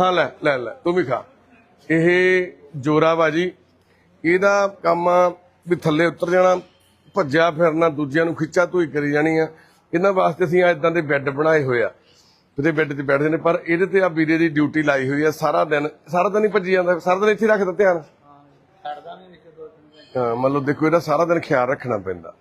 ਹਾਂ, ਲੈ ਲੈ ਲੈ, ਤੂੰ ਵੀ ਖਾ। ਇਹ ਜੋਰਾਬਾਜੀ, ਇਹਦਾ ਕੰਮ ਵੀ ਥੱਲੇ ਉਤਰ ਜਾਣਾ, ਭੱਜਿਆ ਫਿਰਨਾ, ਦੂਜਿਆਂ ਨੂੰ ਖਿੱਚਾ ਧੂਈ ਕਰੀ ਜਾਣੀ ਆ। ਇਹਨਾਂ ਵਾਸਤੇ ਅਸੀਂ ਆ ਇਦਾਂ ਦੇ ਬੈੱਡ ਬਣਾਏ ਹੋਏ ਆ। ਉਹਦੇ ਬੈੱਡ ਤੇ ਬੈਠਦੇ ਨੇ, ਪਰ ਇਹਦੇ ਤੇ ਆ ਵੀਰੇ ਦੀ ਡਿਊਟੀ ਲਾਈ ਹੋਈ ਆ ਸਾਰਾ ਦਿਨ। ਸਾਰਾ ਦਿਨ ਹੀ ਭੱਜੀ ਜਾਂਦਾ, ਸਾਰਾ ਦਿਨ ਇੱਥੇ ਰੱਖਦਾ ਧਿਆਨ। ਹਾਂ ਮਤਲਬ ਦੇਖੋ, ਇਹਦਾ ਸਾਰਾ ਦਿਨ ਖਿਆਲ ਰੱਖਣਾ ਪੈਂਦਾ।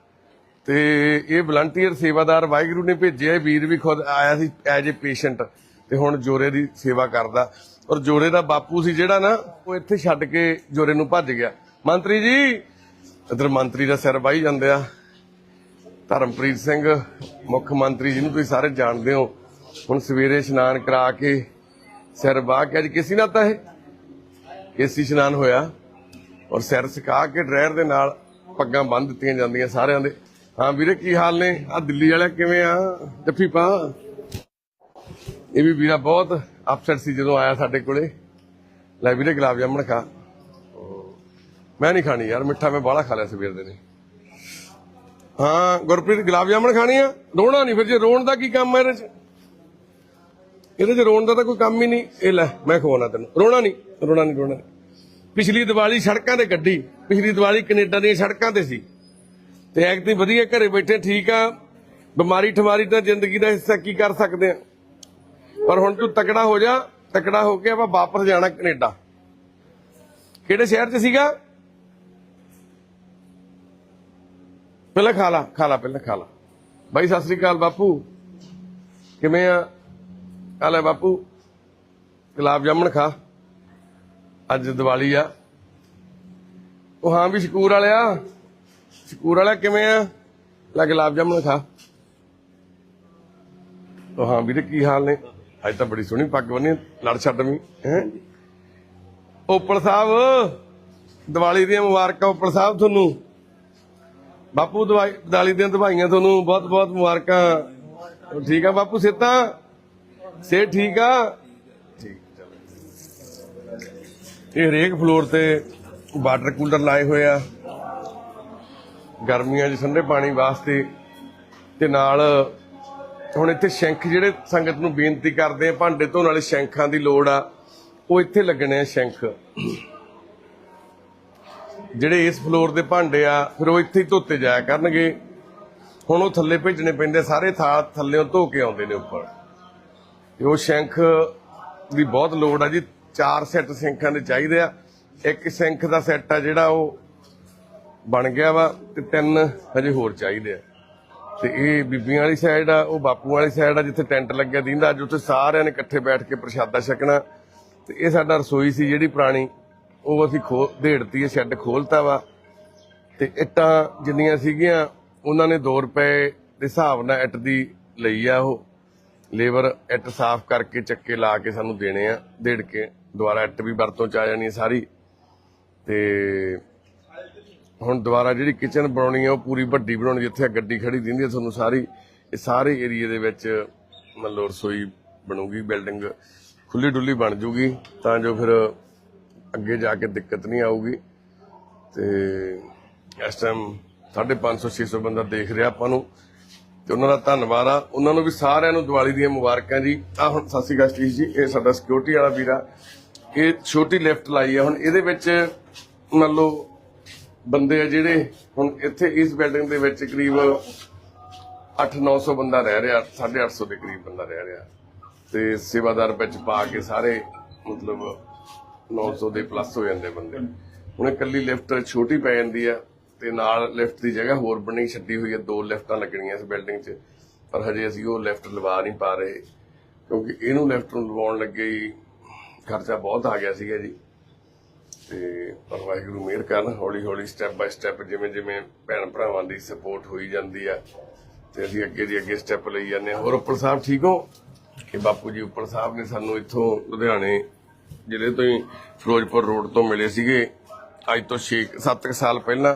ਤੇ ਇਹ ਵਲੰਟੀਅਰ ਸੇਵਾਦਾਰ ਵਾਹਿਗੁਰੂ ਨੇ ਭੇਜਿਆ ਵੀਰ ਵੀ ਖੁਦ ਆਇਆ ਸੀ ਐਜ ਏ ਪੇਸ਼ੈਂਟ ਤੇ ਹੁਣ ਜੋਰੇ ਦੀ ਸੇਵਾ ਕਰਦਾ। ਔਰ ਜੋਰੇ ਦਾ ਬਾਪੂ ਸੀ ਜਿਹੜਾ ਨਾ, ਉਹ ਇੱਥੇ ਛੱਡ ਕੇ ਜੋਰੇ ਨੂੰ ਭੱਜ ਗਿਆ। ਮੰਤਰੀ ਜੀ, ਇਧਰ ਮੰਤਰੀ ਦਾ ਸਿਰ ਵਾਹੀ ਜਾਂਦੇ ਆ। ਧਰਮਪ੍ਰੀਤ ਸਿੰਘ, ਮੁੱਖ ਮੰਤਰੀ ਜਿਹਨੂੰ ਤੁਸੀਂ ਸਾਰੇ ਜਾਣਦੇ ਹੋ, ਹੁਣ ਸਵੇਰੇ ਇਸ਼ਨਾਨ ਕਰਾ ਕੇ ਸਿਰ ਵਾਹ ਕੇ ਅੱਜ ਕਿਸੇ ਨਾਲ ਤਾਂ ਇਹ? ਕੇਸੀ ਇਸ਼ਨਾਨ ਹੋਇਆ। ਔਰ ਸਿਰ ਸੁਕਾ ਕੇ ਡਰਾਇਰ ਦੇ ਨਾਲ ਪੱਗਾਂ ਬੰਨ ਦਿੱਤੀਆਂ ਜਾਂਦੀਆਂ ਸਾਰਿਆਂ ਦੇ। ਹਾਂ ਵੀਰੇ, ਕੀ ਹਾਲ ਨੇ? ਆ ਦਿੱਲੀ ਵਾਲਾ ਕਿਵੇਂ ਆ? ਜੱਫੀ ਪਾ। ਇਹ ਵੀ ਵੀਰਾ ਬਹੁਤ ਅਪਸੈਟ ਸੀ ਜਦੋਂ ਆਇਆ ਸਾਡੇ ਕੋਲੇ। ਲੈ ਵੀਰੇ ਗੁਲਾਬ ਜਾਮਣ ਖਾ। ਮੈਂ ਨਹੀਂ ਖਾਣੀ ਯਾਰ, ਮਿੱਠਾ ਮੈਂ ਬਾਹਲਾ ਖਾ ਲਿਆ ਸਵੇਰ ਦੇ ਨੇ। ਹਾਂ, ਗੁਰਪ੍ਰੀਤ, ਗੁਲਾਬ ਜਾਮਣ ਖਾਣੀ ਆ? ਰੋਣਾ ਨਹੀਂ ਫਿਰ, ਜੇ ਰੋਣ ਦਾ ਕੀ ਕੰਮ ਹੈ ਇਹਦੇ ਚ? ਇਹਦੇ ਚ ਰੋਣ ਦਾ ਤਾਂ ਕੋਈ ਕੰਮ ਹੀ ਨਹੀਂ। ਇਹ ਲੈ, ਮੈਂ ਖਵਾਉਣਾ ਤੈਨੂੰ। ਰੋਣਾ ਨਹੀਂ ਰੋਣਾ ਨਹੀਂ, ਰੋਣਾ ਪਿਛਲੀ ਦੀਵਾਲੀ ਸੜਕਾਂ ਤੇ ਗੱਡੀ ਪਿਛਲੀ ਦੀਵਾਲੀ ਕੈਨੇਡਾ ਦੀਆਂ ਸੜਕਾਂ ਤੇ ਸੀ। ਤੇ ਐਕਤੀ ਵਧੀਆ ਘਰੇ ਬੈਠੇ ਠੀਕ ਆ। ਬਿਮਾਰੀ ਠਮਾਰੀ ਤਾਂ ਜ਼ਿੰਦਗੀ ਦਾ ਹਿੱਸਾ ਕੀ ਕਰ ਸਕਦੇ ਆ? ਪਰ ਹੁਣ ਤੂੰ ਤਕੜਾ ਹੋ ਜਾ, ਤਕੜਾ ਹੋ ਕੇ ਆਪਾਂ ਵਾਪਸ ਜਾਣਾ ਕੈਨੇਡਾ। ਕਿਹੜੇ ਸ਼ਹਿਰ 'ਚ ਸੀਗਾ? ਪਹਿਲਾਂ ਖਾ ਲਾ ਖਾ ਲਾ, ਪਹਿਲਾਂ ਖਾ ਲਾ। ਬਾਈ, ਸਤਿ ਸ੍ਰੀ ਅਕਾਲ ਬਾਪੂ। ਕਿਵੇਂ ਆ? ਆ ਬਾਪੂ। ਗੁਲਾਬ ਜਾਮਣ ਖਾ। ਅੱਜ ਦੀਵਾਲੀ ਆ। ਉਹ ਹਾਂ ਵੀ ਸ਼ਕੂਰ ਵਾਲਿਆ। ਸ਼ਕੂਰ ਵਾਲਿਆ ਕਿਵੇਂ ਆ? ਲੈ ਗੁਲਾਬ ਜਾਮਣ ਖਾ। ਉਹ ਹਾਂ ਵੀਰੇ, ਕੀ ਹਾਲ ਨੇ? ਅੱਜ ਤਾਂ ਬੜੀ ਸੋਹਣੀ ਪੱਗ ਬੰਨੀ ਲੜ ਛੱਡ ਵੀ ਹੈ? ਉਪਲ ਸਾਹਿਬ, ਦੀਵਾਲੀ ਦੀਆਂ ਮੁਬਾਰਕਾਂ ਉਪਲ ਸਾਹਿਬ ਤੁਹਾਨੂੰ। ਬਾਪੂ ਦੀਵਾਲੀ ਦੀਆਂ ਦਵਾਈਆਂ ਤੁਹਾਨੂੰ ਬਹੁਤ ਬਹੁਤ ਮੁਬਾਰਕਾਂ। ਠੀਕ ਆ ਬਾਪੂ ਸਿੱਤਾ? ਸੇ ਠੀਕ ਆ? ਇਹ ਹਰੇਕ ਫਲੋਰ ਤੇ ਵਾਟਰ ਕੂਲਰ ਲਾਏ ਹੋਏ ਆ। ਗਰਮੀਆਂ 'ਚ ਠੰਡੇ ਪਾਣੀ ਵਾਸਤੇ ਤੇ ਨਾਲ ਹੁਣ ਇੱਥੇ ਸ਼ੈਂਖ ਜਿਹੜੇ ਸੰਗਤ ਨੂੰ ਬੇਨਤੀ ਕਰਦੇ ਆ, ਭਾਂਡੇ ਧੋਣ ਵਾਲੇ ਸ਼ੈਂਖਾਂ ਦੀ ਲੋੜ ਆ, ਉਹ ਇੱਥੇ ਲੱਗਣੇ ਆ ਸ਼ੈਂਖ। ਜਿਹੜੇ ਇਸ ਫਲੋਰ ਦੇ ਭਾਂਡੇ ਆ, ਫਿਰ ਉਹ ਇੱਥੇ ਹੀ ਧੋਤੇ ਜਾਇਆ ਕਰਨਗੇ। ਹੁਣ ਉਹ ਥੱਲੇ ਭੇਜਣੇ ਪੈਂਦੇ ਸਾਰੇ ਥਾਲ ਥੱਲੇੋਂ ਧੋ ਕੇ ਆਉਂਦੇ ਨੇ ਉੱਪਰ। ਤੇ ਉਹ ਸ਼ੰਖ ਦੀ ਬਹੁਤ ਲੋੜ ਆ ਜੀ, ਚਾਰ ਸੈੱਟ ਸ਼ੈਂਖਾਂ ਦੇ ਚਾਹੀਦੇ ਆ। ਇੱਕ ਸ਼ੈਂਖ ਦਾ ਸੈੱਟ ਆ ਜਿਹੜਾ ਉਹ ਬਣ ਗਿਆ ਵਾ ਤੇ ਤਿੰਨ ਹਜੇ ਹੋਰ ਚਾਹੀਦੇ ਆ। ਤੇ ਇਹ ਬੀਬੀਆਂ ਵਾਲੀ ਸਾਈਡ ਆ, ਉਹ ਬਾਪੂ ਵਾਲੀ ਸਾਈਡ ਆ, ਜਿੱਥੇ ਟੈਂਟ ਲੱਗਿਆ ਦਿੰਦਾ, ਅੱਜ ਉੱਥੇ ਸਾਰਿਆਂ ਨੇ ਇਕੱਠੇ ਬੈਠ ਕੇ ਪ੍ਰਸ਼ਾਦਾ ਛਕਣਾ। ਤੇ ਇਹ ਸਾਡਾ ਰਸੋਈ ਸੀ ਜਿਹੜੀ ਪੁਰਾਣੀ, ਉਹ ਅਸੀਂ ਖੋ ਢੇੜਤੀ ਹੈ ਸ਼ੈੱਡ ਖੋਲਤਾ ਵਾ। ਤੇ ਇੱਟਾਂ ਜਿੰਨੀਆਂ ਸੀਗੀਆਂ, ਉਹਨਾਂ ਨੇ 2 ਰੁਪਏ ਦੇ ਹਿਸਾਬ ਨਾਲ ਇੱਟ ਦੀ ਲਈ ਆ ਉਹ। ਲੇਬਰ ਇੱਟ ਸਾਫ਼ ਕਰਕੇ ਚੱਕੇ ਲਾ ਕੇ ਸਾਨੂੰ ਦੇਣੇ ਆ ਢੇੜ ਕੇ। ਦੁਬਾਰਾ ਇੱਟ ਵੀ ਵਰਤੋਂ ਚ ਆ ਜਾਣੀ ਸਾਰੀ। ਤੇ ਹੁਣ ਦੁਬਾਰਾ ਜਿਹੜੀ ਕਿਚਨ ਬਣਾਉਣੀ ਆ, ਉਹ ਪੂਰੀ ਵੱਡੀ ਬਣਾਉਣੀ, ਜਿੱਥੇ ਗੱਡੀ ਖੜੀ ਦਿੰਦੀ ਹੈ ਤੁਹਾਨੂੰ ਸਾਰੀ, ਇਹ ਸਾਰੇ ਏਰੀਏ ਦੇ ਵਿੱਚ ਮਤਲਬ ਰਸੋਈ ਬਣੂਗੀ ਬਿਲਡਿੰਗ ਖੁੱਲੀ ਡੁੱਲੀ ਬਣ ਜੂਗੀ, ਤਾਂ ਜੋ ਫਿਰ ਅੱਗੇ ਜਾ ਕੇ ਦਿੱਕਤ ਨਹੀਂ ਆਊਗੀ। ਤੇ ਇਸ ਟਾਈਮ 550 600 ਬੰਦਾ ਦੇਖ ਰਿਹਾ ਆਪਾਂ ਨੂੰ। ਤੇ ਉਹਨਾਂ ਦਾ ਧੰਨਵਾਦ ਆ। ਉਹਨਾਂ ਨੂੰ ਵੀ ਸਾਰਿਆਂ ਨੂੰ ਦੀਵਾਲੀ ਦੀਆਂ ਮੁਬਾਰਕਾਂ ਜੀ। ਆ ਹੁਣ ਸਤਿ ਸ਼੍ਰੀ ਅਕਾਲ ਸਤੀਸ਼ ਜੀ। ਇਹ ਸਾਡਾ ਸਿਕਿਉਰਿਟੀ ਵਾਲਾ ਵੀਰਾ ਇਹ ਛੋਟੀ ਲਿਫਟ ਲਾਈ ਆ। ਹੁਣ ਇਹਦੇ ਵਿੱਚ ਮੰਨ ਲਓ ਬੰਦੇ ਆ ਜਿਹੜੇ ਹੁਣ ਇੱਥੇ ਇਸ ਬਿਲਡਿੰਗ ਦੇ ਵਿੱਚ ਕਰੀਬ 8-900 ਬੰਦਾ ਰਹਿ ਰਿਹਾ 850 ਦੇ ਕਰੀਬ ਬੰਦਾ ਰਹਿ ਰਿਹਾ। ਤੇ ਸੇਵਾਦਾਰ ਵਿੱਚ ਪਾ ਕੇ ਸਾਰੇ ਮਤਲਬ 900 ਦੇ ਪਲੱਸ ਹੋ ਜਾਂਦੇ ਬੰਦੇ। ਹੁਣ ਇਹ ਇਕੱਲੀ ਲਿਫਟ ਛੋਟੀ ਪੈ ਜਾਂਦੀ ਆ ਤੇ ਨਾਲ ਲਿਫਟ ਦੀ ਜਗ੍ਹਾ ਹੋਰ ਬਣੀ ਛੱਡੀ ਹੋਈ ਹੈ ਦੋ ਲਿਫਟਾਂ ਲੱਗਣੀਆਂ ਇਸ ਬਿਲਡਿੰਗ 'ਚ। ਪਰ ਹਜੇ ਅਸੀਂ ਉਹ ਲਿਫਟ ਲਵਾ ਨਹੀਂ ਪਾ ਰਹੇ, ਕਿਉਂਕਿ ਇਹਨੂੰ ਲਿਫਟ ਨੂੰ ਲਵਾਉਣ ਲੱਗੇ ਹੀ ਖਰਚਾ ਬਹੁਤ ਆ ਗਿਆ ਸੀਗਾ ਜੀ। ਤੇ ਪਰ ਵਾਹਿਗੁਰੂ ਮਿਹਰ ਕਰਨ, ਹੌਲੀ ਹੌਲੀ ਸਟੈਪ ਬਾਈ ਸਟੈਪ ਜਿਵੇਂ ਜਿਵੇਂ ਭੈਣ ਭਰਾਵਾਂ ਦੀ ਸਪੋਰਟ ਹੋਈ ਜਾਂਦੀ ਆ, ਤੇ ਅਸੀਂ ਅੱਗੇ ਦੀ ਅੱਗੇ ਸਟੈਪ ਲਈ ਜਾਂਦੇ ਹਾਂ। ਹੋਰ ਉੱਪਰ ਸਾਹਿਬ ਠੀਕ ਹੋ? ਕਿ ਬਾਪੂ ਜੀ ਉੱਪਰ ਸਾਹਿਬ ਨੇ ਸਾਨੂੰ ਇੱਥੋਂ ਲੁਧਿਆਣੇ ਜ਼ਿਲ੍ਹੇ ਤੋਂ ਹੀ ਫਿਰੋਜ਼ਪੁਰ ਰੋਡ ਤੋਂ ਮਿਲੇ ਸੀਗੇ। ਅੱਜ ਤੋਂ 6 7 ਸਾਲ ਪਹਿਲਾਂ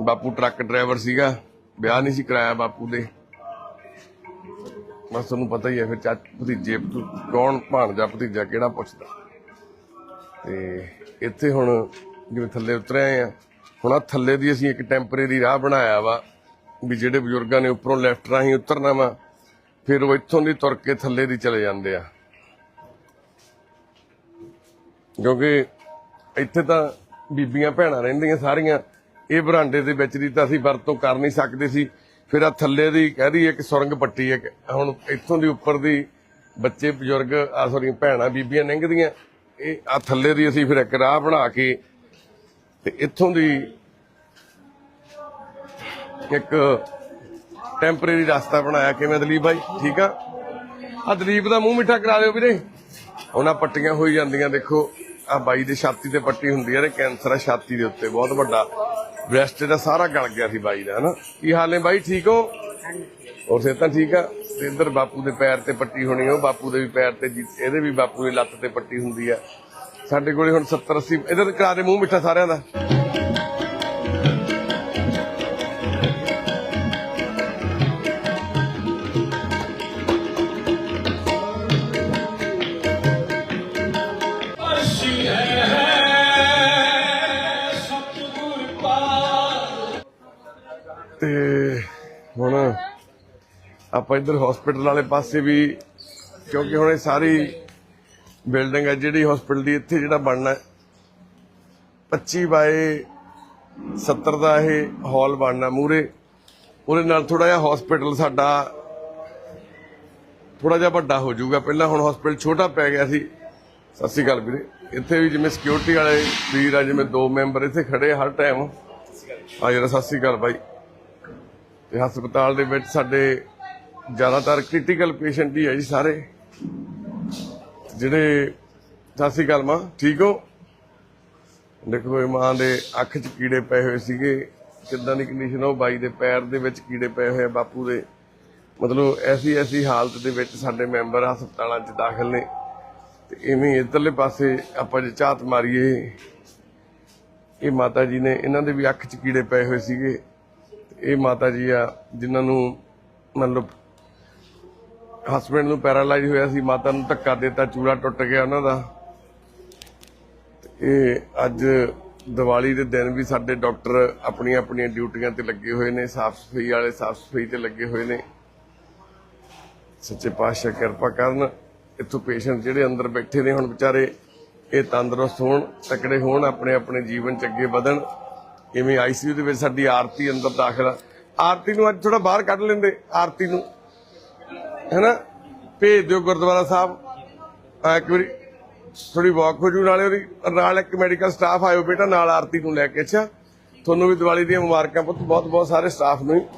ਬਾਪੂ ਟਰੱਕ ਡਰਾਈਵਰ ਸੀਗਾ। ਵਿਆਹ ਨਹੀਂ ਸੀ ਕਰਾਇਆ ਬਾਪੂ ਦੇ। ਬਸ ਤੁਹਾਨੂੰ ਪਤਾ ਹੀ ਹੈ ਫਿਰ ਚਾਚ ਭਤੀਜੇ ਭਤੂ- ਕੌਣ, ਭਾਣਜਾ ਭਤੀਜਾ ਕਿਹੜਾ ਪੁੱਛਦਾ? ਤੇ ਇੱਥੇ ਹੁਣ ਜਿਵੇਂ ਥੱਲੇ ਉਤਰੇ ਆਏ ਆ, ਹੁਣ ਆ ਥੱਲੇ ਦੀ ਅਸੀਂ ਇੱਕ ਟੈਂਪਰੇਰੀ ਰਾਹ ਬਣਾਇਆ ਵਾ ਵੀ ਜਿਹੜੇ ਬਜ਼ੁਰਗਾਂ ਨੇ ਉੱਪਰੋਂ ਲੈਫਟ ਰਾਹੀਂ ਉਤਰਨਾ ਵਾ, ਫਿਰ ਉਹ ਇੱਥੋਂ ਦੀ ਤੁਰ ਕੇ ਥੱਲੇ ਦੀ ਚਲੇ ਜਾਂਦੇ ਆ। ਕਿਉਂਕਿ ਇੱਥੇ ਤਾਂ ਬੀਬੀਆਂ ਭੈਣਾਂ ਰਹਿੰਦੀਆਂ ਸਾਰੀਆਂ, ਇਹ ਬਰਾਂਡੇ ਦੇ ਵਿੱਚ ਦੀ ਤਾਂ ਅਸੀਂ ਵਰਤੋਂ ਕਰ ਨਹੀਂ ਸਕਦੇ ਸੀ। ਫਿਰ ਆ ਥੱਲੇ ਦੀ ਕਹਿ ਦਈਏ ਇੱਕ ਸੁਰੰਗ ਪੱਟੀ ਹੈ ਹੁਣ ਇੱਥੋਂ ਦੀ ਉੱਪਰ ਦੀ ਬੱਚੇ, ਬਜ਼ੁਰਗ ਆ ਸੌਰੀ ਭੈਣਾਂ, ਬੀਬੀਆਂ ਲੰਘਦੀਆਂ। ਇਹ ਆ ਥੱਲੇ ਦੀ ਅਸੀਂ ਫਿਰ ਇੱਕ ਰਾਹ ਬਣਾ ਕੇ ਤੇ ਇੱਥੋਂ ਦੀ ਇੱਕ ਟੈਂਪਰੇਰੀ ਰਸਤਾ ਬਣਾਇਆ ਕਿਵੇਂ ਦਲੀਪ ਬਾਈ? ਠੀਕ ਆ? ਆ ਦਲੀਪ ਦਾ ਮੂੰਹ ਮਿੱਠਾ ਕਰਾ ਦਿਓ ਵੀਰੇ। ਉਹਨਾਂ ਪੱਟੀਆਂ ਹੋਈ ਜਾਂਦੀਆਂ, ਦੇਖੋ। ਆ ਬਾਈ ਦੇ ਛਾਤੀ ਤੇ ਪੱਟੀ ਹੁੰਦੀ ਹੈ ਤੇ ਕੈਂਸਰ ਆ ਛਾਤੀ ਦੇ ਉੱਤੇ, ਬਹੁਤ ਵੱਡਾ। ਬ੍ਰੈਸਟ ਦਾ ਸਾਰਾ ਗਲ ਗਿਆ ਸੀ ਬਾਈ ਦਾ, ਹਨਾ? ਕੀ ਹਾਲ ਨੇ ਬਾਈ? ਠੀਕ ਹੋ? ਹੋਰ ਸੇ ਤਾਂ ਠੀਕ ਆ। ਇੱਧਰ ਬਾਪੂ ਦੇ ਪੈਰ ਤੇ ਪੱਟੀ ਹੋਣੀ ਉਹ ਬਾਪੂ ਦੇ ਵੀ ਪੈਰ ਤੇ ਇਹਦੇ ਵੀ ਬਾਪੂ ਦੀ ਲੱਤ ਤੇ ਪੱਟੀ ਹੁੰਦੀ ਆ। ਸਾਡੇ ਕੋਲੇ ਹੁਣ 70 80 ਇਧਰ ਕਰਾ ਦੇ ਮੂੰਹ ਮਿੱਠਾ ਸਾਰਿਆਂ ਦਾ। ਤੇ ਹੁਣ ਆਪਾਂ ਇੱਧਰ ਹਸਪੀਟਲ ਵਾਲੇ ਪਾਸੇ ਵੀ ਕਿਉਂਕਿ ਹੁਣ ਇਹ ਸਾਰੀ ਬਿਲਡਿੰਗ ਹੈ ਜਿਹੜੀ ਹਸਪੀਟਲ ਦੀ ਇੱਥੇ ਜਿਹੜਾ ਬਣਨਾ ਹੈ, 25 ਬਾਏ 70 ਦਾ ਇਹ ਹਾਲ ਬਣਨਾ ਮੂਰੇ। ਉਹਦੇ ਨਾਲ ਥੋੜਾ ਜਿਹਾ ਹਸਪੀਟਲ ਸਾਡਾ ਥੋੜਾ ਜਿਹਾ ਵੱਡਾ ਹੋ ਜਾਊਗਾ। ਪਹਿਲਾਂ ਹੁਣ ਹਸਪੀਟਲ ਛੋਟਾ ਪੈ ਗਿਆ ਸੀ। ਸਤਿ ਸ਼੍ਰੀ ਅਕਾਲ ਵੀਰੇ। ਇੱਥੇ ਵੀ ਜਿਵੇਂ ਸਿਕਿਉਰਿਟੀ ਵਾਲੇ ਵੀਰ ਆ ਜਿਵੇਂ ਦੋ ਮੈਂਬਰ ਇੱਥੇ ਖੜੇ ਹਰ ਟਾਈਮ ਆ ਜਿਹੜਾ ਸਤਿ ਸ਼੍ਰੀ ਅਕਾਲ ਬਾਈ। ਤੇ ਹਸਪਤਾਲ ਦੇ ਵਿੱਚ ਸਾਡੇ ਜ਼ਿਆਦਾਤਰ ਕ੍ਰਿਟੀਕਲ ਪੇਸ਼ੈਂਟ ਹੀ ਹੈ ਜੀ ਸਾਰੇ। ਜਿਹੜੇ, ਸਤਿ ਸ਼੍ਰੀ ਅਕਾਲ ਮਾਂ, ਠੀਕ ਹੋ? ਦੇਖੋ ਇਹ ਮਾਂ ਦੇ ਅੱਖ 'ਚ ਕੀੜੇ ਪਏ ਹੋਏ ਸੀਗੇ। ਕਿੱਦਾਂ ਦੀ ਕੰਡੀਸ਼ਨ ਉਹ ਬਾਈ ਦੇ ਪੈਰ ਦੇ ਵਿੱਚ ਕੀੜੇ ਪਏ ਹੋਏ ਆ ਬਾਪੂ ਦੇ। ਮਤਲਬ ਐਸੀ ਐਸੀ ਹਾਲਤ ਦੇ ਵਿੱਚ ਸਾਡੇ ਮੈਂਬਰ ਹਸਪਤਾਲਾਂ 'ਚ ਦਾਖਲ ਨੇ। ਤੇ ਇਵੇਂ ਹੀ ਇੱਧਰਲੇ ਪਾਸੇ ਆਪਾਂ ਜੇ ਝਾਤ ਮਾਰੀਏ, ਇਹ ਮਾਤਾ ਜੀ ਨੇ, ਇਹਨਾਂ ਦੇ ਵੀ ਅੱਖ 'ਚ ਕੀੜੇ ਪਏ ਹੋਏ ਸੀਗੇ। ਇਹ ਮਾਤਾ ਜੀ ਆ, ਜਿਨ੍ਹਾਂ ਨੂੰ ਮਤਲਬ ਹਸਬੰਡ ਨੂੰ ਪੈਰਾਲਾਈਜ਼ ਹੋਇਆ ਸੀ, ਮਾਤਾ ਨੂੰ ਧੱਕਾ ਦਿੱਤਾ, ਚੂੜਾ ਟੁੱਟ ਗਿਆ ਉਹਨਾਂ ਦਾ। ਇਹ ਅੱਜ ਦੀਵਾਲੀ ਦੇ ਦਿਨ ਵੀ ਸਾਡੇ ਡਾਕਟਰ ਆਪਣੀਆਂ ਆਪਣੀਆਂ ਡਿਊਟੀਆਂ ਤੇ ਲੱਗੇ ਹੋਏ ਨੇ ਸਾਫ਼ ਸਫ਼ਾਈ ਵਾਲੇ ਸਾਫ਼ ਸਫ਼ਾਈ ਤੇ ਲੱਗੇ ਹੋਏ ਨੇ। ਸੱਚੇ ਪਾਤਸ਼ਾਹ ਕਿਰਪਾ ਕਰਨ, ਇੱਥੋਂ ਪੇਸ਼ੈਂਟ ਜਿਹੜੇ ਅੰਦਰ ਬੈਠੇ ਨੇ ਹੁਣ ਵਿਚਾਰੇ, ਇਹ ਤੰਦਰੁਸਤ ਹੋਣ, ਤਕੜੇ ਹੋਣ ਆਪਣੇ ਆਪਣੇ ਜੀਵਨ ਚ ਅੱਗੇ ਵਧਣ। ਇਵੇਂ ਆਈਸੀਯੂ ਦੇ ਵਿੱਚ ਸਾਡੀ ਆਰਤੀ ਅੰਦਰ ਦਾਖਲ ਆ। ਆਰਤੀ ਨੂੰ ਅੱਜ ਥੋੜਾ ਬਾਹਰ ਕੱਢ ਲੈਂਦੇ, ਆਰਤੀ ਨੂੰ। ਹੈਨਾ? ਭੇਜ ਦਿਓ ਗੁਰਦੁਆਰਾ ਸਾਹਿਬ। ਇੱਕ ਵਾਰੀ ਥੋੜੀ ਵਾਕ ਹੋ ਜੂ, ਨਾਲੇ ਉਹਦੀ ਨਾਲ ਇੱਕ ਮੈਡੀਕਲ ਸਟਾਫ ਆਇਓ ਬੇਟਾ, ਨਾਲ ਆਰਤੀ ਨੂੰ ਲੈ ਕੇ। ਅੱਛਾ? ਤੁਹਾਨੂੰ ਵੀ ਦੀਵਾਲੀ ਦੀਆਂ ਮੁਬਾਰਕਾਂ ਪੁੱਤ, ਬਹੁਤ ਬਹੁਤ ਸਾਰੇ ਸਟਾਫ ਨੂੰ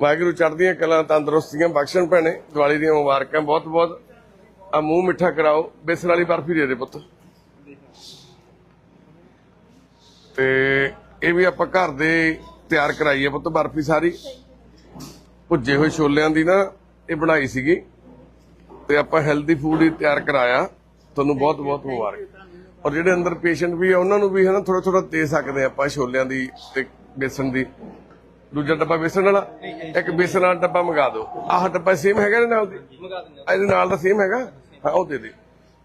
ਵਾਹਿਗੁਰੂ ਚੜ੍ਹਦੀਆਂ ਕਲਾਂ, ਤੰਦਰੁਸਤੀਆਂ, ਬਖਸ਼ਣ ਭੈਣੇ, ਦੀਵਾਲੀ ਦੀਆਂ ਮੁਬਾਰਕਾਂ। ਬਹੁਤ ਬਹੁਤ। ਆ ਮੂੰਹ ਮਿੱਠਾ ਕਰਾਓ ਬੇਸਣ ਵਾਲੀ ਬਰਫੀ ਦੇ ਦੇ ਪੁੱਤ। ਤੇ ਇਹ ਵੀ ਆਪਾਂ ਘਰ ਦੇ ਤਿਆਰ ਕਰਾਈ ਹੈ ਪੁੱਤ ਬਰਫੀ ਸਾਰੀ। ਭੁੱਜੇ ਹੋਏ ਛੋਲਿਆਂ ਦੀ ਨਾ ਇਹ ਬਣਾਈ ਸੀਗੀ। ਤੇ ਆਪਾਂ ਹੈਲਦੀ ਫੂਡ ਹੀ ਤਿਆਰ ਕਰਾਇਆ। ਤੁਹਾਨੂੰ ਬਹੁਤ ਬਹੁਤ ਮੁਬਾਰਕ। ਔਰ ਜਿਹੜੇ ਅੰਦਰ ਪੇਸ਼ੈਂਟ ਵੀ ਆ, ਉਹਨਾਂ ਨੂੰ ਵੀ ਹੈ ਨਾ ਥੋੜਾ ਥੋੜਾ ਦੇ ਸਕਦੇ ਆਪਾਂ ਛੋਲਿਆਂ ਦੀ ਤੇ ਬੇਸਣ ਦੀ। ਦੂਜਾ ਡੱਬਾ ਬੇਸਣ ਵਾਲਾ, ਇੱਕ ਬੇਸਣ ਵਾਲਾ ਡੱਬਾ ਮੰਗਾ ਦਿਓ। ਆਹ ਡੱਬਾ ਸੇਮ ਹੈਗਾ ਇਹਦੇ ਨਾਲ ਇਹਦੇ ਨਾਲ ਦਾ ਸੇਮ ਹੈਗਾ? ਹਾਂ, ਉਹ ਦੇ ਦੇ।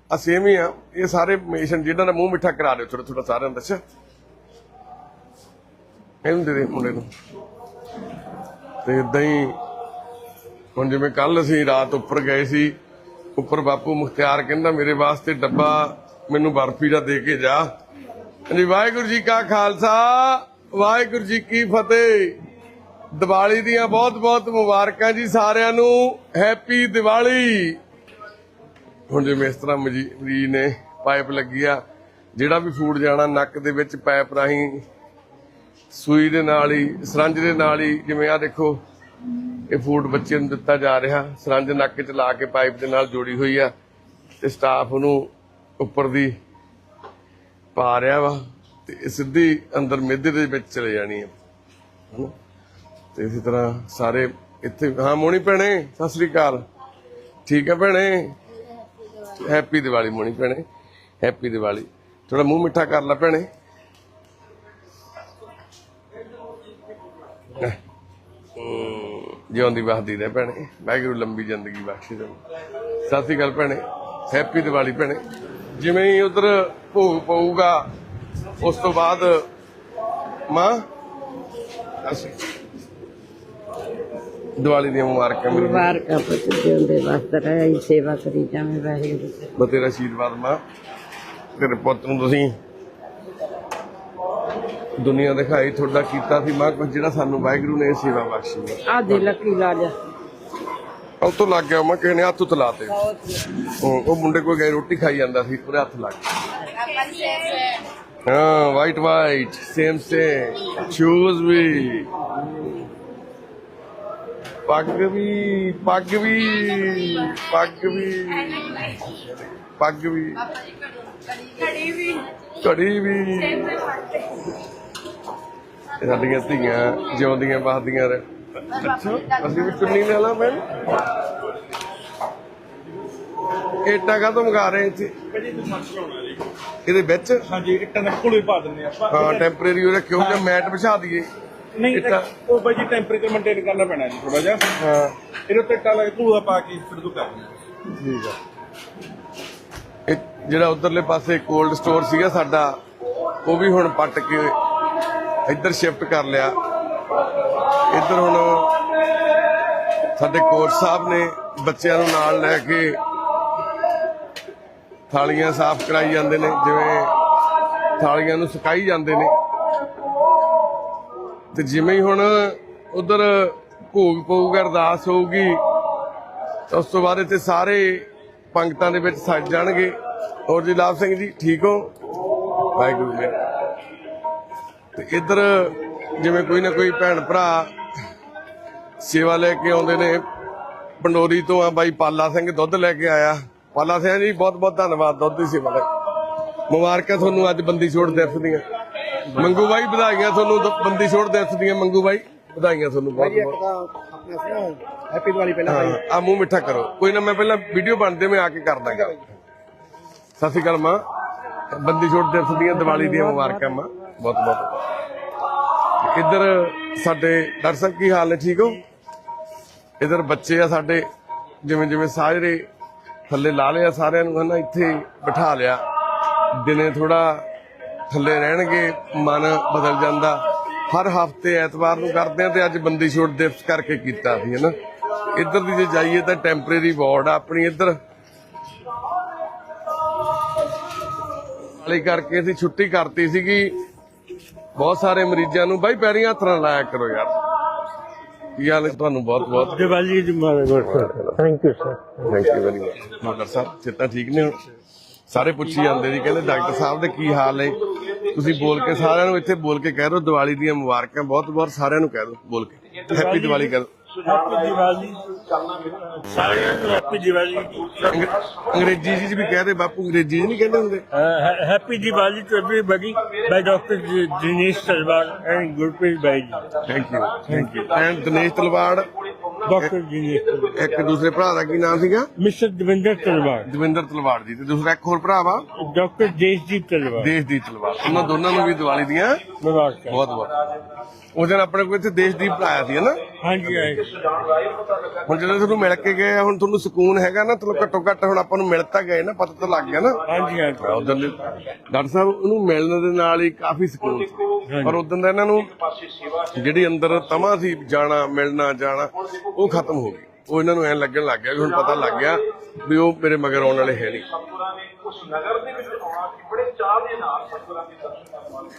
ਆ ਸੇਮ ਹੀ ਆ। ਇਹ ਸਾਰੇ ਪੇਸ਼ੈਂਟ ਜਿਹਨਾਂ ਦਾ ਮੂੰਹ ਮਿੱਠਾ ਕਰਾ ਦਿਓ ਥੋੜਾ ਥੋੜਾ ਸਾਰਿਆਂ ਦਾ, ਅੱਛਾ? ਇਹਨੂੰ ਦੇ ਦੇ ਮੁੰਡੇ ਨੂੰ। ਤੇ ਇਦਾਂ ਹੀ ਹੁਣ ਜਿਵੇਂ ਕੱਲ ਅਸੀਂ ਰਾਤ ਉੱਪਰ ਗਏ ਸੀ, ਉੱਪਰ ਬਾਪੂ ਮੁਖਤਿਆਰ ਕਹਿੰਦਾ, ਮੇਰੇ ਵਾਸਤੇ ਡੱਬਾ ਮੈਨੂੰ ਬਰਫੀ ਦਾ ਦੇ ਕੇ ਜਾ। ਜੀ ਵਾਹਿਗੁਰੂ ਜੀ ਕਾ ਖਾਲਸਾ, ਵਾਹਿਗੁਰੂ ਜੀ ਕੀ ਫਤਿਹ। ਦੀਵਾਲੀ ਦੀਆਂ ਬਹੁਤ ਬਹੁਤ ਮੁਬਾਰਕਾਂ ਜੀ ਸਾਰਿਆਂ ਨੂੰ। ਹੈਪੀ ਦੀਵਾਲੀ। ਹੁਣ ਜਿਵੇਂ ਇਸ ਤਰ੍ਹਾਂ ਮਜੀ ਨੇ ਪਾਈਪ ਲੱਗੀ ਆ, ਜਿਹੜਾ ਵੀ ਫੂਡ ਜਾਣਾ, ਨੱਕ ਦੇ ਵਿੱਚ ਪਾਈਪ ਰਾਹੀਂ ਸੂਈ ਦੇ ਨਾਲ ਹੀ, ਸਰੰਜ ਦੇ ਨਾਲ ਹੀ ਜਿਵੇਂ ਆ ਦੇਖੋ, ਇਹ ਫੂਡ ਬੱਚੇ ਨੂੰ ਦਿੱਤਾ ਜਾ ਰਿਹਾ। ਸਰੰਜ ਨੱਕ 'ਚ ਲਾ ਕੇ ਪਾਈਪ ਦੇ ਨਾਲ ਜੋੜੀ ਹੋਈ ਆ ਤੇ ਸਟਾਫ ਉਹਨੂੰ ਉੱਪਰ ਦੀ ਪਾ ਰਿਹਾ ਵਾ ਤੇ ਸਿੱਧੀ ਅੰਦਰ ਮਿੱਦੇ ਦੇ ਵਿੱਚ ਚਲੇ ਜਾਣੀ ਹੈ ਹਨਾ? ਤੇ ਇਸੇ ਤਰ੍ਹਾਂ ਸਾਰੇ ਇੱਥੇ, ਹਾਂ ਮੋਣੀ ਭੈਣੇ, ਸਤਿ ਸ੍ਰੀ ਅਕਾਲ। ਠੀਕ ਹੈ ਭੈਣੇ? ਹੈਪੀ ਦੀਵਾਲੀ ਮੋਣੀ ਭੈਣੇ ਹੈਪੀ ਦੀਵਾਲੀ। ਥੋੜਾ ਮੂੰਹ ਮਿੱਠਾ ਕਰ ਲੈ ਭੈਣੇ। ਜਿਉਂਦੀ ਵਸਦੀ ਰਹੇ ਭੈਣੇ। ਵਾਹਿਗੁਰੂ ਲੰਬੀ ਜ਼ਿੰਦਗੀ ਬਖਸ਼ੇ ਤੈਨੂੰ ਸਤਿ ਸ੍ਰੀ ਅਕਾਲ ਭੈਣੇ। ਹੈਪੀ ਦੀਵਾਲੀ ਭੈਣੇ। ਜਿਵੇਂ ਹੀ ਉਧਰ ਭੋਗ ਪਊਗਾ ਉਸ ਤੋਂ ਬਾਅਦ ਮਾਂ ਅਸੀਂ ਦੀਵਾਲੀ ਦੀਆਂ ਮੁਬਾਰਕਾਂ ਮੇਰੀ ਮੁਬਾਰਕਾਂ ਪੁੱਤ ਜਿਉਂਦੇ ਵਸਤ ਰਹੇ ਸੇਵਾ ਕਰੀ ਜਾਵੇਂ ਵਾਹਿਗੁਰੂ। ਬਤੇਰਾ ਆਸ਼ੀਰਵਾਦ ਮਾਂ। ਤੇਰੇ ਪੁੱਤ ਨੂੰ ਤੁਸੀਂ ਦੁਨੀਆ ਦਿਖਾਈ ਤੁਹਾਡਾ ਕੀਤਾ ਸੀ ਮੈਂ ਕੁਝ ਜਿਹੜਾ ਸਾਨੂੰ ਵਾਹਿਗੁਰੂ ਨੇ ਇਹ ਸੇਵਾ ਬਖਸ਼ੀ। ਆ ਦੇ ਲੱਕੀ ਰਾਜਾ। ਉਹ ਤੋਂ ਲੱਗ ਗਿਆ ਮੈਂ ਕਿਸੇ ਨੇ ਹੱਥ ਉਤਲਾ ਤੇ। ਉਹ ਮੁੰਡੇ ਕੋਈ ਗਏ ਰੋਟੀ ਖਾਈ ਜਾਂਦਾ ਸੀ ਉਹਦੇ ਹੱਥ ਲੱਗ ਗਿਆ ਹਾਂ white white same same shoes ਵੀ। ਪੱਗ ਵੀ ਪੱਗ ਵੀ ਪੱਗ ਵੀ। ਪੱਗ ਵੀ। ਘੜੀ ਵੀ। ਇਹ ਸਾਡੀਆਂ ਧੀਆਂ ਜਿਉਂਦੀਆਂ ਬਾਦੀਆਂ ਰਹਿ। ਅੱਛਾ। ਅਸੀਂ ਵੀ ਚੁੰਨੀ ਲੈ ਲਾ ਮੈਂ ਏਟਾ ਕਾ ਤੋਂ ਮੰਗਾ ਰਹੇ ਇੱਥੇ? ਭਾਜੀ ਤੁਸੀਂ ਮੱਛ ਲਾਉਣਾ ਜੀ। ਇਹਦੇ ਵਿੱਚ? ਹਾਂਜੀ ਇੱਟਾਂ ਦਾ ਕੋਲੇ ਪਾ ਦਿੰਦੇ ਆਪਾਂ ਹਾਂ ਟੈਂਪਰੇਰੀ ਉਹ ਰੱਖਿਓ ਜਾਂ ਮੈਟ ਵਿਛਾ ਦਈਏ। ਨਹੀਂ ਇੱਟਾਂ। ਉਹ ਭਾਜੀ ਟੈਂਪਰੇਚਰ ਮੇਨਟੇਨ ਕਰਨਾ ਪੈਣਾ ਜੀ ਥੋੜਾ ਜਿਹਾ। ਹਾਂ। ਇਹਦੇ ਉੱਤੇ ਇੱਟਾਂ ਲਾ ਕੇ ਧੂਆ ਪਾ ਕੇ ਫਿਰ ਤੋਂ ਕਰਨਾ। ਠੀਕ ਆ। ਇਹ ਜਿਹੜਾ ਉਧਰਲੇ ਪਾਸੇ ਕੋਲਡ ਸਟੋਰ ਸੀਗਾ ਸਾਡਾ ਉਹ ਵੀ ਹੁਣ ਪੱਟ ਕੇ ਇੱਧਰ ਸ਼ਿਫਟ ਕਰ ਲਿਆ। ਇੱਧਰ ਹੁਣ ਸਾਡੇ ਕੋਚ ਸਾਹਿਬ ਨੇ ਬੱਚਿਆਂ ਨੂੰ ਨਾਲ ਲੈ ਕੇ ਥਾਲੀਆਂ ਸਾਫ਼ ਕਰਾਈ ਜਾਂਦੇ ਨੇ, ਜਿਵੇਂ ਥਾਲੀਆਂ ਨੂੰ ਸੁਕਾਈ ਜਾਂਦੇ ਨੇ। ਤੇ ਜਿਵੇਂ ਹੀ ਹੁਣ ਉਧਰ ਭੋਗ ਪਊਗਾ, ਅਰਦਾਸ ਹੋਊਗੀ ਉਸ ਤੋਂ ਬਾਅਦ ਇੱਥੇ ਸਾਰੇ ਪੰਗਤਾਂ ਦੇ ਵਿੱਚ ਸੱਜ ਜਾਣਗੇ। ਹੋਰ ਜੀ, ਲਾਭ ਸਿੰਘ ਜੀ, ਠੀਕ ਹੋ? ਵਾਹਿਗੁਰੂ ਜੀ ਤੇ ਇੱਧਰ ਜਿਵੇਂ ਕੋਈ ਨਾ ਕੋਈ ਭੈਣ ਭਰਾ ਸੇਵਾ ਲੈ ਕੇ ਆਉਂਦੇ ਨੇ ਪੰਡੋਰੀ ਤੋਂ ਆ ਬਾਈ ਪਾਲਾ ਸਿੰਘ ਦੁੱਧ ਲੈ ਕੇ ਆਇਆ। ਪਾਲਾ ਸਿੰਘ ਜੀ ਬਹੁਤ ਬਹੁਤ ਧੰਨਵਾਦ ਦੁੱਧ ਦੀ ਸੇਵਾ ਲਈ ਮੁਬਾਰਕਾਂ ਤੁਹਾਨੂੰ ਅੱਜ ਬੰਦੀ ਛੋੜ ਦਿਵਸ ਦੀਆਂ। ਮੰਗੂ ਬਾਈ ਵਧਾਈਆਂ ਤੁਹਾਨੂੰ ਦ- ਬੰਦੀ ਛੋੜ ਦਿਵਸ ਦੀਆਂ ਮੰਗੂ ਬਾਈ ਵਧਾਈਆਂ ਤੁਹਾਨੂੰ ਬਹੁਤ ਬਹੁਤ। ਹੈਪੀ ਦੀਵਾਲੀ ਪਹਿਲਾਂ ਹਾਂ ਆ ਮੂੰਹ ਮਿੱਠਾ ਕਰੋ। ਕੋਈ ਨਾ ਮੈਂ ਪਹਿਲਾਂ ਵੀਡੀਓ ਬਣਦੇ ਮੈਂ ਆ ਕੇ ਕਰ ਦਾਂਗਾ। ਸਤਿ ਸ਼੍ਰੀ ਅਕਾਲ ਮਾਂ। ਬੰਦੀ ਛੋੜ ਦਿਵਸ ਦੀਆਂ ਦੀਵਾਲੀ ਦੀਆਂ ਮੁਬਾਰਕਾਂ ਮਾਂ। ਬਹੁਤ ਬਹੁਤ। ਇੱਧਰ ਸਾਡੇ ਡਾਕਟਰ ਸਾਹਿਬ ਕੀ ਹਾਲ ਹੈ ਠੀਕ ਹੋ? ਇੱਧਰ ਬੱਚੇ ਆ ਸਾਡੇ, ਜਿਵੇਂ ਜਿਵੇਂ ਸਾਰੇ ਥੱਲੇ ਲਾ ਲਿਆ ਸਾਰਿਆਂ ਨੂੰ, ਹਨਾ, ਇੱਥੇ ਬਿਠਾ ਲਿਆ। ਦਿਨੇ ਥੋੜਾ ਥੱਲੇ ਰਹਿਣਗੇ, ਮਨ ਬਦਲ ਜਾਂਦਾ। ਹਰ ਹਫ਼ਤੇ ਐਤਵਾਰ ਨੂੰ ਕਰਦੇ ਆ ਤੇ ਅੱਜ ਬੰਦੀ ਛੋੜ ਦਿਵਸ ਕਰਕੇ ਕੀਤਾ ਸੀ, ਹਨਾ। ਇੱਧਰ ਦੀ ਜੇ ਜਾਈਏ ਤਾਂ ਟੈਂਪਰੇਰੀ ਵਾਰਡ ਆ ਆਪਣੀ ਇੱਧਰ। ਵਾਲੀ ਕਰਕੇ ਅਸੀਂ ਛੁੱਟੀ ਕਰਤੀ ਸੀਗੀ। ਬਹੁਤ ਸਾਰੇ ਮਰੀਜ਼ਾਂ ਨੂੰ ਬਾਈ ਪੈਰੀਂ ਹੱਥ ਲਾਇਆ ਕਰੋ ਯਾਰ। ਕੀ ਹਾਲ ਹੈ ਤੁਹਾਨੂੰ? ਬਹੁਤ ਬਹੁਤ। ਦੀਵਾਲੀ ਜੀ thank you sir. Thank you very much doctor ਸਾਹਿਬ ਚਿੱਤਾ ਠੀਕ ਨੇ ਹੁਣ? ਸਾਰੇ ਪੁੱਛੀ ਜਾਂਦੇ ਜੀ ਕਹਿੰਦੇ ਡਾਕਟਰ ਸਾਹਿਬ ਦੇ ਕੀ ਹਾਲ ਹੈ ਤੁਸੀਂ ਬੋਲ ਕੇ ਸਾਰਿਆਂ ਨੂੰ ਇੱਥੇ ਬੋਲ ਕੇ ਕਹਿ ਦਿਓ ਦੀਵਾਲੀ ਦੀਆਂ ਮੁਬਾਰਕਾਂ ਬਹੁਤ ਬਹੁਤ ਸਾਰਿਆਂ ਨੂੰ ਕਹਿ ਦਿਓ ਬੋਲ ਕੇ। ਹੈਪੀ ਦੀਵਾਲੀ ਕਹਿ ਦਿਓ। ਹੈਪੀ ਦੀਵਾਲੀ। ਹੈਪੀ ਦੀਵਾਲੀ ਅੰਗ- ਅੰਗਰੇਜ਼ੀ ਜੀ 'ਚ ਵੀ ਕਹਦੇ ਬਾਪੂ ਅੰਗਰੇਜ਼ੀ 'ਚ ਨਹੀਂ ਕਹਿੰਦੇ ਹੁੰਦੇ। ਹੈਪੀ ਦੀਵਾਲੀ ਟੂ ਐਵਰੀਬਾਡੀ ਬਾਈ ਡਾਕਟਰ ਦਿਨੇਸ਼ ਤਲਵਾਰ ਐਂਡ ਗੁਰਪ੍ਰੀਤ ਬਾਈ ਜੀ। Thank you thank you and Dinesh Talwar doctor Dinesh ਇੱਕ ਦੂਸਰੇ ਭਰਾ ਦਾ ਕੀ ਨਾਮ ਸੀਗਾ? ਮਿਸਟਰ ਦਵਿੰਦਰ ਤਲਵਾਰ। ਦਵਿੰਦਰ ਤਲਵਾੜ ਜੀ ਤੇ ਦੂਸਰਾ ਇੱਕ ਹੋਰ ਭਰਾ ਵਾ? ਡਾਕਟਰ ਦੇਸ਼ਜੀਤ ਤਲਵਾਰ। ਦੇਸ਼ ਦੀ ਤਲਵਾਰ। ਉਹਨਾਂ ਦੋਨਾਂ ਨੂੰ ਵੀ ਦੀਵਾਲੀ ਦੀਆਂ ਮੁਬਾਰਕਾਂ। ਬਹੁਤ ਬਹੁਤ। ਉਸ ਦਿਨ ਆਪਣੇ ਕੋਲ ਇੱਥੇ ਦੇਸ਼ਦੀਪ ਲਾਇਆ ਸੀ ਹਨਾ ਹਾਂਜੀ ਹਾਂਜੀ ਹੁਣ ਜਦੋਂ ਤੁਹਾਨੂੰ ਮਿਲ ਕੇ ਗਏ ਹੁਣ ਤੁਹਾਨੂੰ ਸਕੂਨ ਹੈਗਾ ਨਾ ਤੁਹਾਨੂੰ ਘੱਟੋ ਘੱਟ ਹੁਣ ਆਪਾਂ ਨੂੰ ਮਿਲ ਤਾਂ ਗਏ ਨਾ ਪਤਾ ਤਾਂ ਲੱਗ ਗਿਆ ਨਾ। ਹਾਂਜੀ ਹਾਂਜੀ। ਉਦੋਂ ਡਾਕਟਰ ਸਾਹਿਬ ਉਹਨੂੰ ਮਿਲਣ ਦੇ ਨਾਲ ਹੀ ਕਾਫੀ ਸਕੂਨ ਪਰ ਉਦੋਂ ਦਾ ਇਹਨਾਂ ਨੂੰ ਜਿਹੜੀ ਅੰਦਰ ਤਮਾ ਸੀ ਜਾਣਾ ਮਿਲਣਾ ਜਾਣਾ ਉਹ ਖਤਮ ਹੋ ਗਈ। ਉਹ ਇਹਨਾਂ ਨੂੰ ਐਂ ਲੱਗਣ ਲੱਗ ਗਿਆ ਵੀ ਹੁਣ ਪਤਾ ਲੱਗ ਗਿਆ ਵੀ ਉਹ ਮੇਰੇ ਮਗਰ ਆਉਣ ਵਾਲੇ ਹੈ ਨਹੀਂ। ਉਸ ਨਗਰ ਦੇ ਵਿੱਚ ਆਉਣਾ ਸੀ ਬੜੇ ਚਾਹ ਦੇ ਨਾਲ ਸਤਿਗੁਰਾਂ ਦੇ ਦਰਸ਼ਨ ਕਰਨ ਵਾਲੇ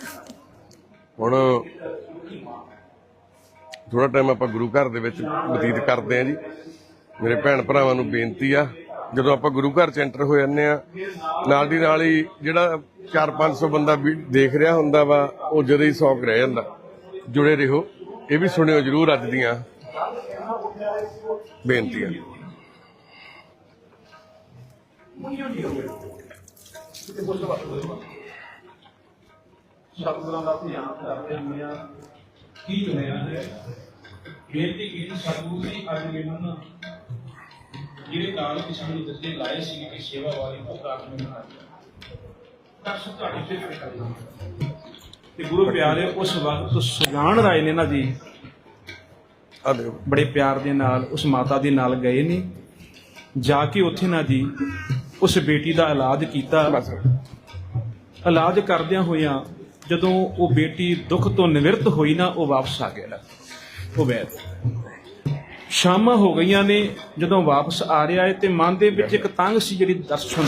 ਹੁਣ ਥੋੜਾ ਟਾਈਮ ਆਪਾਂ ਗੁਰੂ ਘਰ ਦੇ ਵਿੱਚ ਬਤੀਤ ਕਰਦੇ ਆਂ ਜੀ। ਮੇਰੇ ਭੈਣ ਭਰਾਵਾਂ ਨੂੰ ਬੇਨਤੀ ਆ ਜਦੋਂ ਆਪਾਂ ਗੁਰੂ ਘਰ ਚ ਐਂਟਰ ਹੋ ਜਾਂਦੇ ਆ ਨਾਲ ਦੀ ਨਾਲ ਹੀ ਜਿਹੜਾ 4-500 ਬੰਦਾ ਵੀ ਦੇਖ ਰਿਹਾ ਹੁੰਦਾ ਵਾ ਉਹ ਜਦੋਂ ਹੀ ਸੌਕ ਰਹਿ ਜਾਂਦਾ। ਜੁੜੇ ਰਹੋ ਇਹ ਵੀ ਸੁਣਿਓ ਜਰੂਰ ਅੱਜ ਦੀਆਂ। ਬੇਨਤੀਆਂ ਸਤਿਗੁਰਾਂ ਦਾ ਧਿਆਨ ਕਰਦੇ ਹੋਏ ਕੀ ਚੁਣਿਆ ਹੈ। ਬੇਨਤੀ ਕੀਤੀ ਸਤਿਗੁਰੂ ਜੀ ਅੱਜ ਮੈਨੂੰ ਜਿਹੜੇ ਨਾਲ ਕਿਸੇ ਨੇ ਦੱਸੇ ਲਾਏ ਸੀ ਕਿ ਸੇਵਾ ਵਾਲੀ ਭਗਤਾਨ ਨੂੰ ਬਣਾ ਤਾਂ ਤੁਹਾਡੀ ਸਿਫਤ ਤੇ ਗੁਰੂ ਪਿਆਰੇ, ਉਸ ਵਕਤ ਸੁਜਾਨ ਰਾਏ ਨੇ ਨਾ ਜੀ ਆ ਦੇਖੋ ਬੜੇ ਪਿਆਰ ਦੇ ਨਾਲ, ਉਸ ਮਾਤਾ ਦੇ ਨਾਲ ਗਏ ਨੇ। ਜਾ ਕੇ ਉੱਥੇ ਨਾ ਜੀ, ਉਸ ਬੇਟੀ ਦਾ ਇਲਾਜ ਕੀਤਾ। ਬਸ ਇਲਾਜ ਕਰਦਿਆਂ ਹੋਇਆਂ ਜਦੋਂ ਉਹ ਬੇਟੀ ਦੁੱਖ ਤੋਂ ਨਿਵਰਤ ਹੋਈ ਨਾ, ਉਹ ਵਾਪਸ ਆ ਗਿਆ। ਉਹ ਵੈਦ ਸ਼ਾਮਾਂ ਹੋ ਗਈਆਂ ਨੇ, ਜਦੋਂ ਵਾਪਸ ਆ ਰਿਹਾ ਹੈ ਤੇ ਮਨ ਦੇ ਵਿੱਚ ਇੱਕ ਤੰਗ ਸੀ ਜਿਹੜੀ ਦਰਸ਼ਨ